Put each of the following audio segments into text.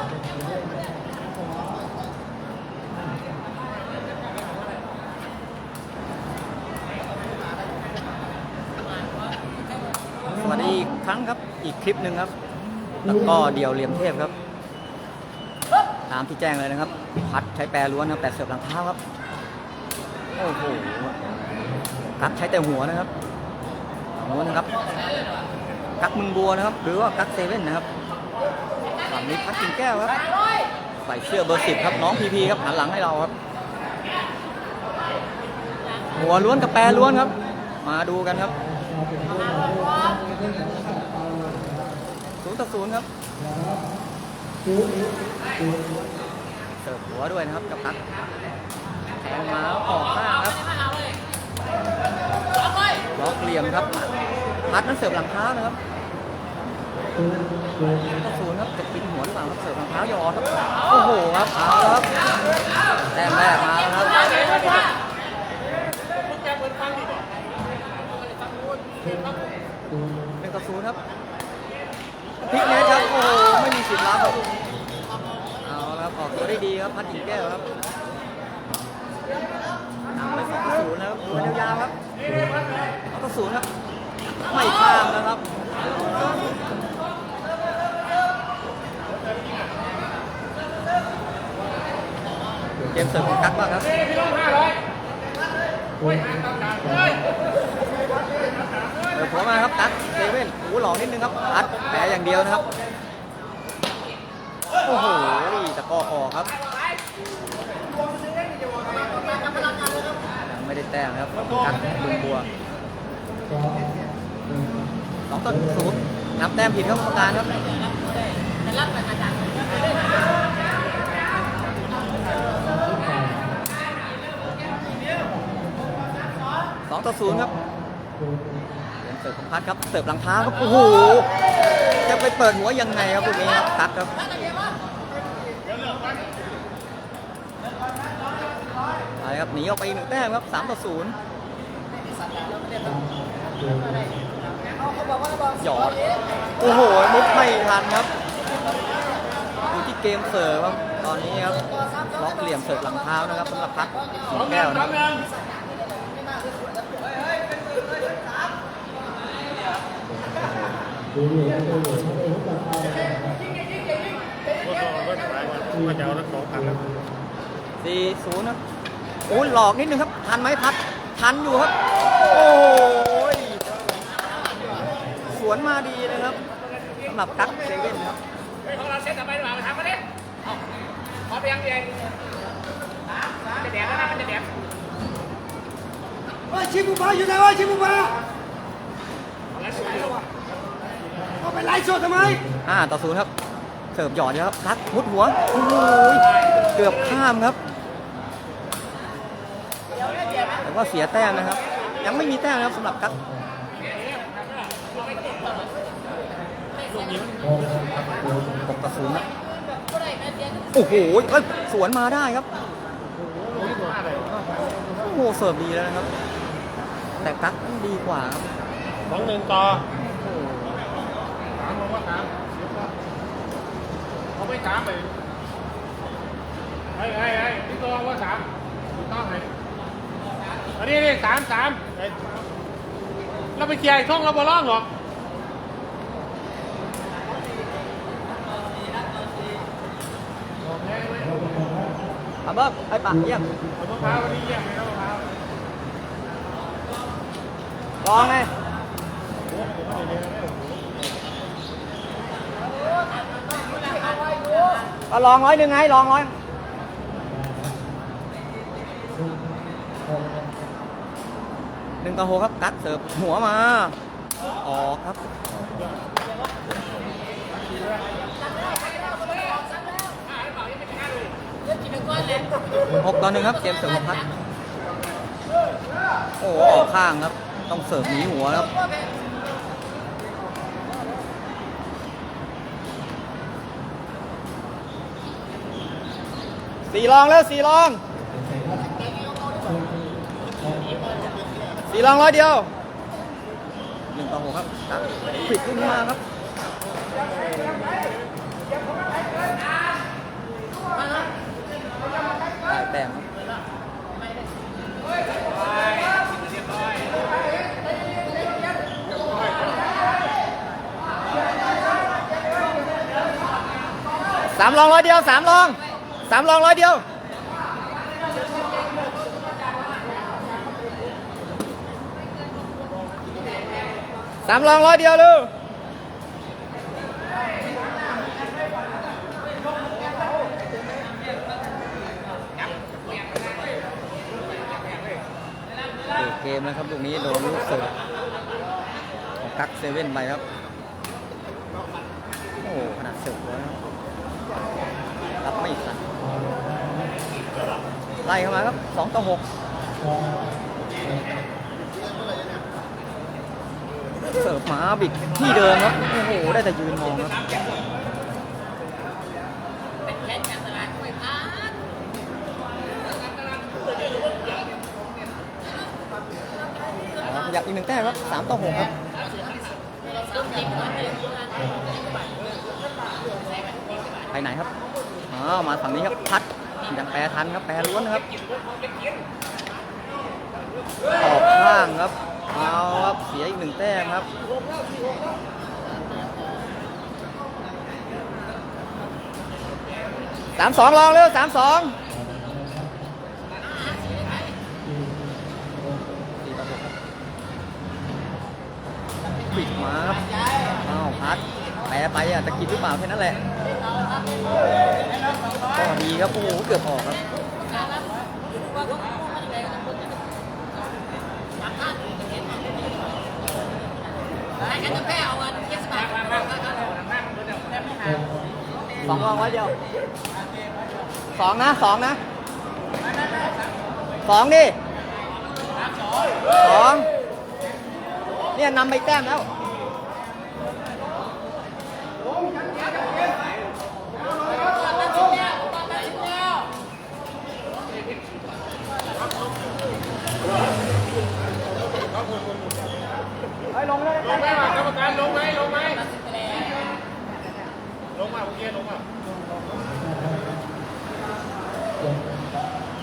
สวัสดีอีกครั้งครับ อีกคลิปหนึ่งครับ แล้วก็เดี่ยวเหลี่ยมเทพครับ ตามที่แจ้งเลยนะครับ พัดใช้แปรล้วนนะครับแต่เสิร์ฟหลังเท้าครับ โอ้โหกักใช้แต่หัวนะครับหัวนะครับกักมึงบัวนะครับ หรือว่ากักเซเว่นนะครับ ฝั่งนี้พัดกินแก้วครับใส่เสื้อเบอร์สิบครับน้องพีพีครับหันหลังให้เราครับ หัวล้วนกับแปรล้วนครับ มาดูกันครับศูนย์ต่อศูนย์ครับเสิร์ฟหัวด้วยนะครับกับพักแทงมาออกข้างครับล็อกเหลี่ยมครับพัดนั้นเสิร์ฟหลังเท้านะครับ จะกินหัวหรือเปล่าครับเสิร์ฟหลังเท้ายอครับโอ้โหครับเอาครับแต้มแรกมาแล้วครับหนึ่งต่อศูนย์ครับพลิกเน็ตครับโอ้โหไม่มีสิทธิ์รับครับเอาละครับออกตัวได้ดีครับพัดหินแก้วครับนำไปสองต่อศูนย์แล้วครับดูยาวๆครับสองศูนย์ครับไม่ข้ามนะครับ เกมเสร์ฟของกั๊กบ้างครับเดี๋ยวหัวมาครับกั๊กเซเว่นโอ้หลอกนิดนึงครับอัดแผลอย่างเดียวนะครับ โอ้โหตะก้อออครับยังไม่ได้แต้มนะครับกั๊กบุญบัวสองต่อศูนย์นับแต้มผิดครับกรรมการครับ สองต่อศูนย์ครับเป็นเสิร์ฟของพัดครับเสิร์ฟหลังเท้าครับโอ้โหจะไปเปิดหัวยังไงครับตรงนี้ครับตัดครับไปครับหนีออกไปอีกหนึ่งแต้มครับสามต่อศูนย์หยอดโอ้โหมุกไม่ทันครับดูที่เกมเสิร์ฟครับตอนนี้ครับล็อกเหลี่ยมเสิร์ฟหลังเท้านะครับสำหรับพัดสีแก้วนะครับ ก็จะเอารถของพันแล้วสี่ศูนย์ครับโอ้ยหลอกนิดนึงครับ ทันไหมพัด ทันอยู่ครับ โอ้ยสวนมาดีเลยครับสำหรับกั๊กเซเว่นครับของเราเซ็ตทำไมหรือเปล่าทำมาดิขอไปยังเองจะแดกแล้วนะมันจะแดกเฮ้ยชิบุบาอยู่ไหนวะชิบุบาแล้วสวยแล้ววะ เอาไปไล่สดทำไมห้าต่อศูนย์ครับ เสิร์ฟหยอดอยู่ครับกั๊กมุดหัวโอ้ยเกือบข้ามครับ แต่ว่าเสียแต้มนะครับ ยังไม่มีแต้มนะครับสำหรับกั๊กหกต่อศูนย์ครับโอ้โหเอ้ยสวนมาได้ครับ โอ้โหเสิร์ฟดีแล้วนะครับ แต่กั๊กดีกว่าครับสองหนึ่งต่อ โอ้โหสามลงว่าสามเขาไม่สามไปไอ้ไอ้ไอ้ที่ตัวว่าสามถูกต้องไหมอันนี้นี่สามสามเราไปเกียร์ช่องเราบอลล่องหรอกอะเบิ้มไอ้ปากเยี่ยมเอามะพร้าววันนี้แยกไหมครับมะพร้าวลองไง ก็ลองร้อยหนึ่งไงลองร้อยหนึ่งต่อหกครับ กัดเสิร์ฟหัวมา ออกครับหกต่อหนึ่งครับ เกมเสิร์ฟพัด โอ้ออกข้างครับ ต้องเสิร์ฟหนีหัวครับ สี่รองแล้วสี่รองสี่รองร้อยเดียวหนึ่งต่อหกครับผิดขึ้นมาครับแต้มสามลองร้อยเดียวสามลอง สามรองร้อยเดียวสามรองร้อยเดียวลูกเกมนะครับลูกนี้โดนลูกเสิร์ฟของกักเซเว่นไปครับ โอ้ขนาดเสิร์ฟเลยนะค รับไม่ทันไล่เข้ามาครับสองต่อหกเสิร์ฟหมาบิดที่เดิมครับ โอ้โห ได้แต่ยืนมองครับขยับอีกหนึ่งแต้มครับสามต่อหกครับไปไหนครับ อ๋อมาฝั่งนี้ครับพัดยังแปรทันครับแปรล้วนครับออกข้างครับเอาครับเสียอีกหนึ่งแต้มครับสามสองลองเร็วสามสองปิดมาครับอ้าวพัดแปรไปอะจะกินหรือเปล่าแค่นั้นแหละ ก็ดีครับโอ้โหเกือบออกครับสองรองไว้เดียวสองนะสองนะสองดิสองเนี่ยนำไปแต้มแล้ว ลงไหมวะกรรมการลงไหมลงไหมลงมาเมื่อกี้ลงมา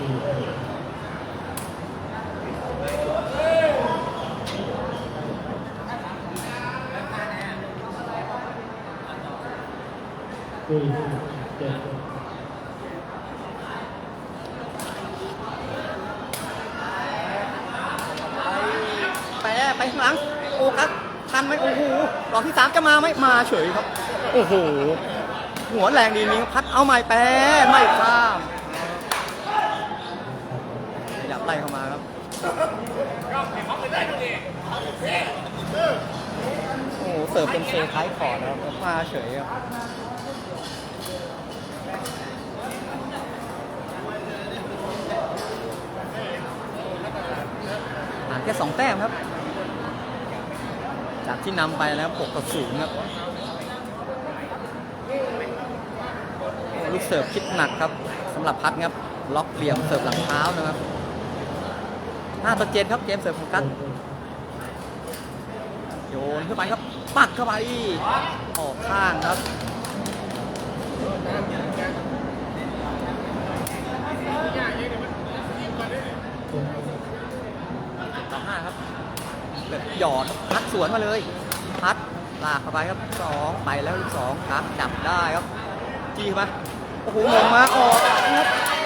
แปไปข้างหลังโอ้ครับทันไหมโอ้โหรอบที่สามจะมาไหมมาเฉยครับ โอ้โห หัวแรงดีนี้พัดเอาใหม่แปไม่ข้ามขยับไล่เข้ามาครับ โอ้โหเสิร์ฟเป็นเซท้ายขอดนะครับมาเฉยครับห่างแค่สองแต้มครับ จากที่นำไปแล้ว6ต่อ0ครับลูกเสิร์ฟคิดหนักครับสำหรับพัดครับ ล็อกเหลี่ยมเสิร์ฟหลังเท้านะครับ 5ต่อ7ครับเกมเสร์ฟของกัตโยนเข้าไปครับ ปักเข้าไปออกข้างครับต่อห้าครับแบบหยอดพัดสวนมาเลย พัดลากเข้าไปครับสองไปแล้วสองครับจับได้ครับ จี้มาโอ้โหหมงมาออกครับ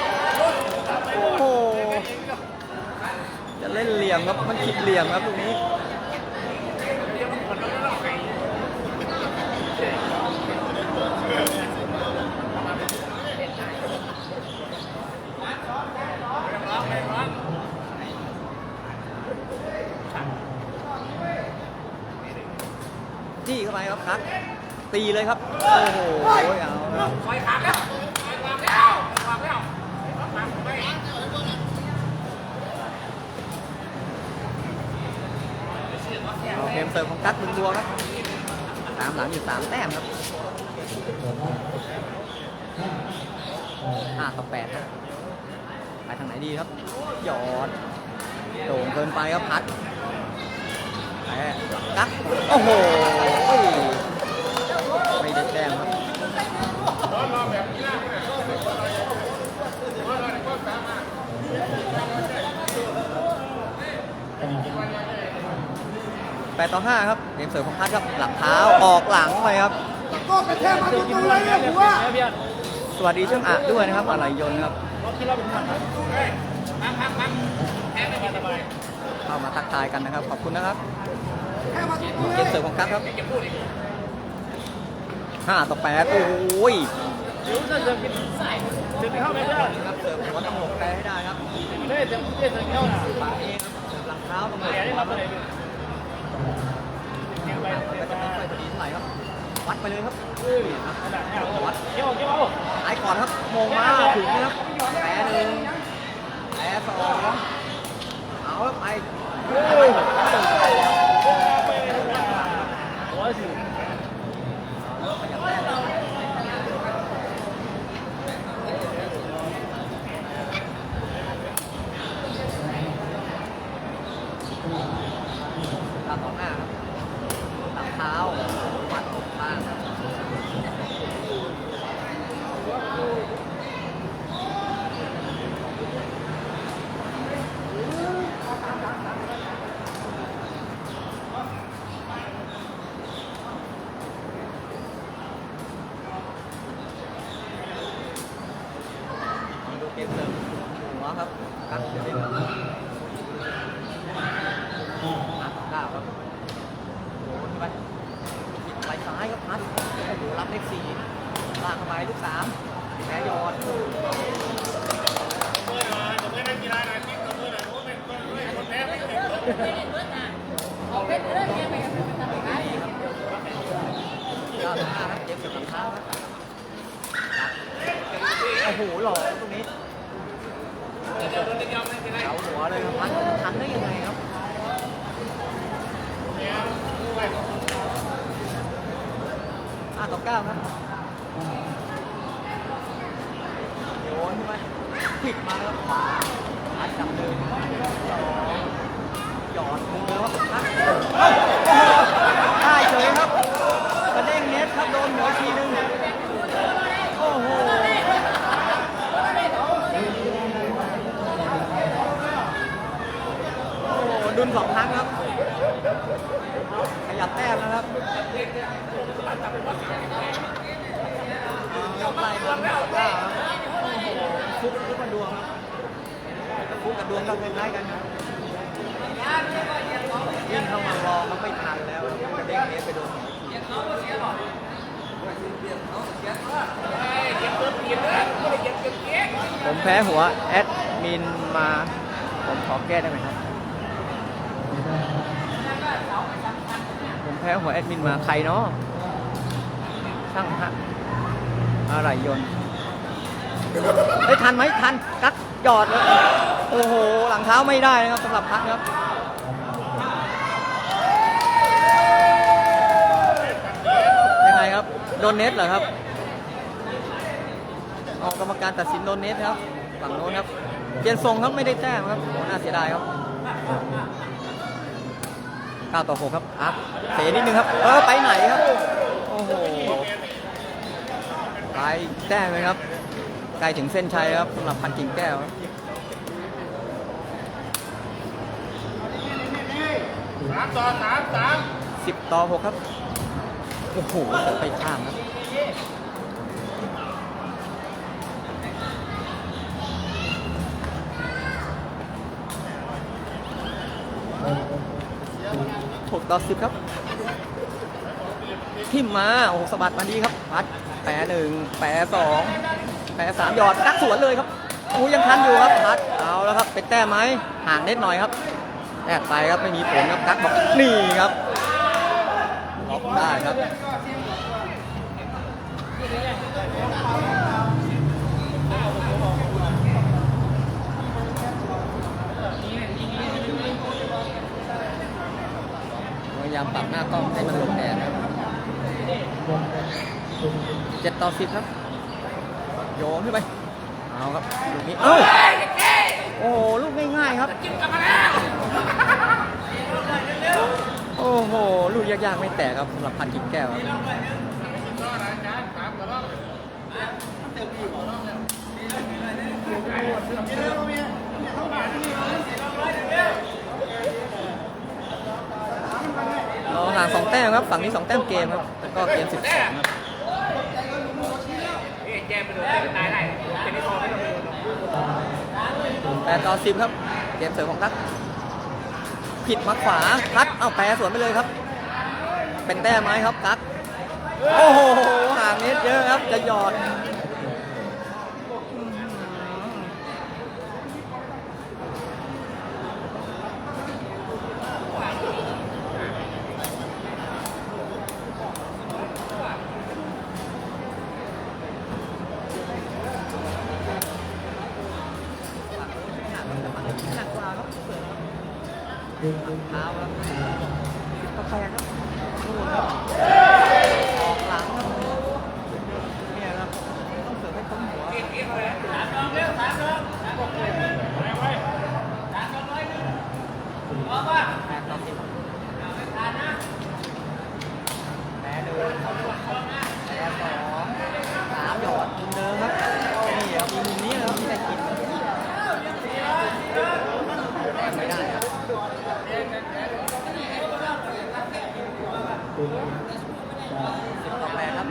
เล่นเหลี่ยมครับ มันคิดเหลี่ยมครับตรงนี้จี้เข้าไปครับครับตีเลยครับ โอ้โหเอาครับคอยขาดแล้วคอยว เอาเกมเสิร์ฟของกัตบึงบัวครับตามหลังอยู่สามแต้มครับห้าต่อแปดครับไปทางไหนดีครับ หยอดโด่งเกินไปครับพัดแหมกักโอ้โหไม่ได้แต้มครับ 8 ต่อ 5 ครับเกมเสริมของพัทครับหลังเท้าออกหลังไปครับก็กระแทกมาตรงๆเลยเนี่ยว่าสวัสดีเชื่อมอะด้วยนะครับอะไรยนต์ครับเข้ามาทักทายกันนะครับ ขอบคุณนะครับเกมเสริมของกั๊ครับ5ต่อ8โอ้ยเดี๋ยวจะเสริมกินใส่เสริมเข้าไปได้ครัเสริมหัวต้องหลงแปให้ได้ครับเฮ้ยเสริมเสริมเข้านะปาเองหลังเท้าตรงไหนได้มาตรง วัดไปเลยครับวัดหายก่อนครับโมงมาถึงนะครับแปรหนึ่งแปรสองเอาครับไปตามต่อหน้าครับหลังเท้าวัดอกข้างครับ ดูเกมเสิร์ฟหัวครับกักจะได้ห้าต่อเก้าครับโดนไปผิดไหลซ้ายครับพัดโอ้โหรับเลขสี่ลากเข้าไปลูกสามแพ้ยอดเก้าต่อห้าครับเกมเสิร์ฟลำเท้าครับโอ้โหหล่อครับตรงนี้เอาหัวเลยครับพัดทันได้ยังไงครับ ห้าต่อเก้าครับโยนขึ้นไปผิดมาแล้วขวาพัดจับเดินสองหยอดมือแล้วครับพัดได้เฉยครับกระเด้งเน็ตครับโดนหัวทีนึงโอ้โหโอ้โห ดุนสองครั้งครับ ขยับแต้มนะครับไล่บอลไม่ออกได้ครับโอ้โหฟุกฟุกกับดวงครับฟุกกับดวงก็คล้ายๆกันครับวิ่งเข้ามารอมันไม่ทันแล้วกระเด้งเนี้ยไปโดนผมแพ้หัวแอดมินมา ผมขอแก้ได้ไหมครับ ผม แพ้หัวแอดมินมาใครเนาะช่างฮะอะไรยนต์เฮ้ยทันไหมทันกักหยอดเลยโอ้โห หลังเท้าไม่ได้นะครับสำหรับพักครับยังไงครับ โดนเน็ตเหรอครับออกกรรมการตัดสินโดนเน็ตครับ ฝั่งโน้นครับ เปลี่ยนทรงครับไม่ได้แต้มครับโอ้น่าเสียดายครับ 9ต่อ6ครับอัพเสียนิดนึงครับ เออไปไหนครับ โอ้โห ไปแต้มเลยครับ ใกล้ถึงเส้นชัยครับสำหรับพันกิ่งแก้วครับสามต่อสามสามสิบต่อหกครับ โอ้โหไปข้ามครับ หกต่อสิบครับทิมมาโอ้โหสะบัดมาดีครับ พัดแปรหนึ่งแปรสองแปรสามหยอดกักสวนเลยครับโอ้ยังทันอยู่ครับพัดเอาแล้วครับเป็นแต้มไหมห่างนิดหน่อยครับแต้มไปครับไม่มีผลครับกักบอกนี่ครับออกได้ครับ ยายามปรับหน้ากล้องให้มันหลบแดดครับเจ็ดต่อสิบครับ โยนขึ้นไป เอาครับ ลูกนี้ เอ้าโอ้โห ลูกง่ายๆครับ โอ้โห ลูกยากๆไม่แตกครับสำหรับพันกิ่งแก้วครับเราห่างสองแแต้มครับ ฝั่งนี้สองแต้มเกมครับแล้ก็เกมสิบสองครับแต่ต่อสิบครับ เกมเสริมของทักผิดมาขวาทักเอาแปรสวนไปเลยครับ เป็นแต้มไหมครับทักโอ้โหห่างนิดเยอะครับจะหยอด เท้าครับกาแฟครับนู่นครับออกหลังครับเนี่ยครับต้องเสิร์ฟให้ต้นหัวแปดต่อสิบแปดเดินแปดสองสามหยอดมุมเดิมครับนี่ครับมีมุมนี้นะครับที่ได้กิน ไม่ได้ครับสิบต่อแปดครับ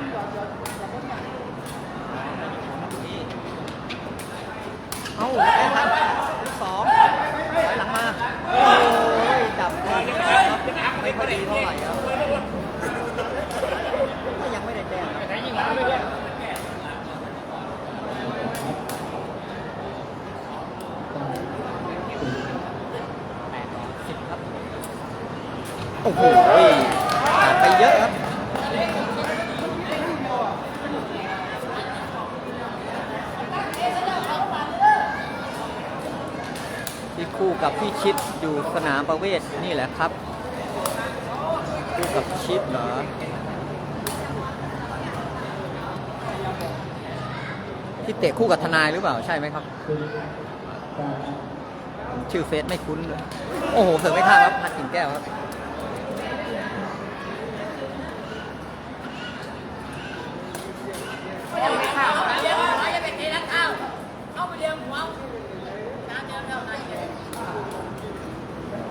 เอาแพ้ครับสองถอยหลังมา โอ้ยจับได้ครับไม่ค่อยดีเท่าไหร่ครับก็ยังไม่ได้แต้มครับแปดต่อสิบครับ โอ้โหขาดไปเยอะครับ ที่คู่ กับพี่ชิดอยู่สนามประเวศนี่แหละครับคู่กับชิดเหรอที่เตะคู่กับทนายหรือเปล่าใช่ไหมครับ ชื่อเฟซไม่คุ้นเลยโอ้โหเสือไม่ข้างครับพัดกิ่งแก้วครับ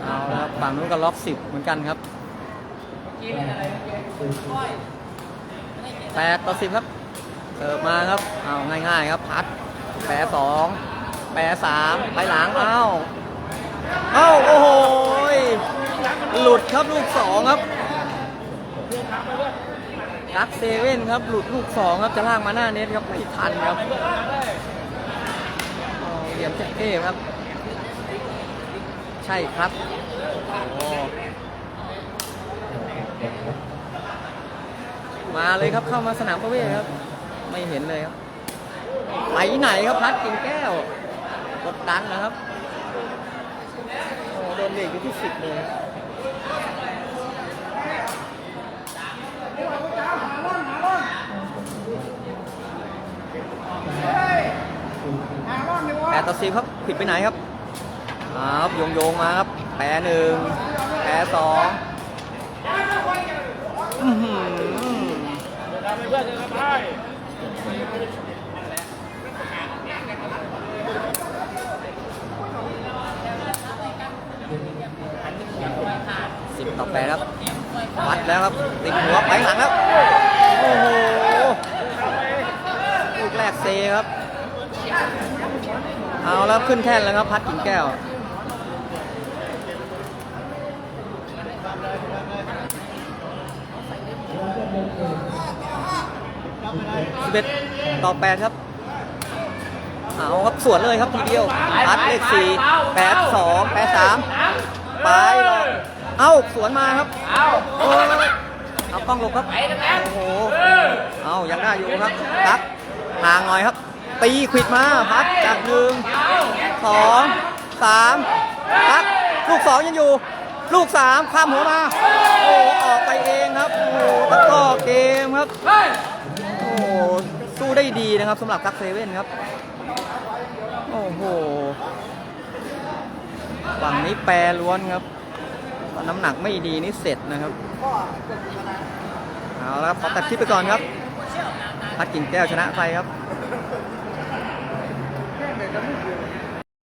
เอาละครับ ฝั่งนู้นก็ล็อกสิบเหมือนกันครับแปดต่อสิบครับเสิร์ฟมาครับเอาง่ายๆครับพัดแปรสองแปรสามไปหลังเอ้าเอ้าโอ้โหหลุดครับลูกสองครับกักเซเว่นครับหลุดลูกสองครับจะลากมาหน้าเน็ตครับไม่ทันครับเหลี่ยมเจ็ดเก้ครับ ใช่ครับ มาเลยครับเข้ามาสนามประเวศครับ ไม่เห็นเลยครับไปไหนครับพัดกิ่งแก้วกดดันนะครับโดนเบรกอยู่ที่สิบเลยแปดต่อสิบครับผิดไปไหนครับอ่าครับโยงโยงมาครับ แปรหนึ่งแปรสองอื้อหือสิบต่อแปดครับวัดแล้วครับติดหัวไปหลังครับ โอ้โหลูกแรกเซครับ เอาแล้วขึ้นแท่นแล้วครับ พัดกิ่งแก้ว สิบเอ็ดต่อแปดครับ เอาครับสวนเลยครับทีเดียวพัดเลขสี่แปดสองแปดสามไปหรอกเอ้าสวนมาครับ เอาโอ้ยเอากล้องหลบครับ โอ้โห เอายังได้อยู่ครับพัดห่างหน่อยครับ ตีขวิดมาพัดจากหนึ่งสองสามพัดลูกสองยังอยู่ ลูกสามข้ามหัวมา โอ้ออกไปเองครับ โอ้โหตะกร้อเกมครับโอ้โห สู้ได้ดีนะครับสำหรับกักเซเว่นครับ โอ้โหฝั่งนี้แปรล้วนครับนน้ำหนักไม่ดีนี่เสร็จนะครับเอาละครับขอตัดคลิปไปก่อนครับพัดกิ่งแก้วชนะไปครับ